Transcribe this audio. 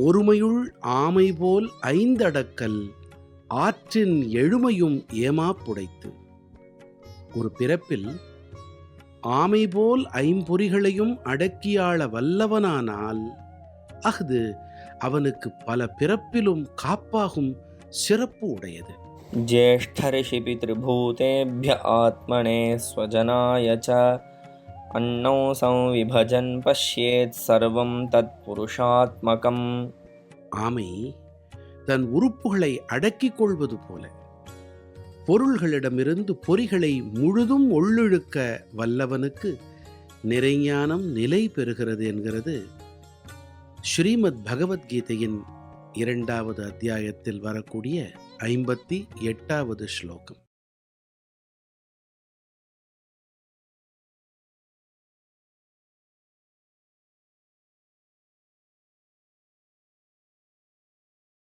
ஒருமையுள் ஆமை போல் ஐந்தடக்கல் ஆற்றின் எழுமையும் ஏமாப்புடைத்து ஒரு பிறப்பில் ஆமை போல் ஐம்பொறிகளையும் அடக்கியாள வல்லவனானால் அஃது அவனுக்கு பல பிறப்பிலும் காப்பாகும் சிறப்பு உடையது ज्येष्ठर्षि पितृभूतेभ्य आत्मने स्वजनाय च अन्नौ संविभजन् पश्येत् सर्वं तत्पुरुषात्मकम् ஆமை தன் உறுப்புகளை அடக்கிக் கொள்வது போல பொருள்களிடமிருந்து பொறிகளை முழுதும் உள்ளிழுக்க வல்லவனுக்கு நிறைஞானம் நிலை பெறுகிறது என்கிறது ஸ்ரீமத் பகவத்கீதையின் இரண்டாவது அத்தியாயத்தில் வரக்கூடிய ஐம்பத்தி எட்டாவது ஸ்லோகம்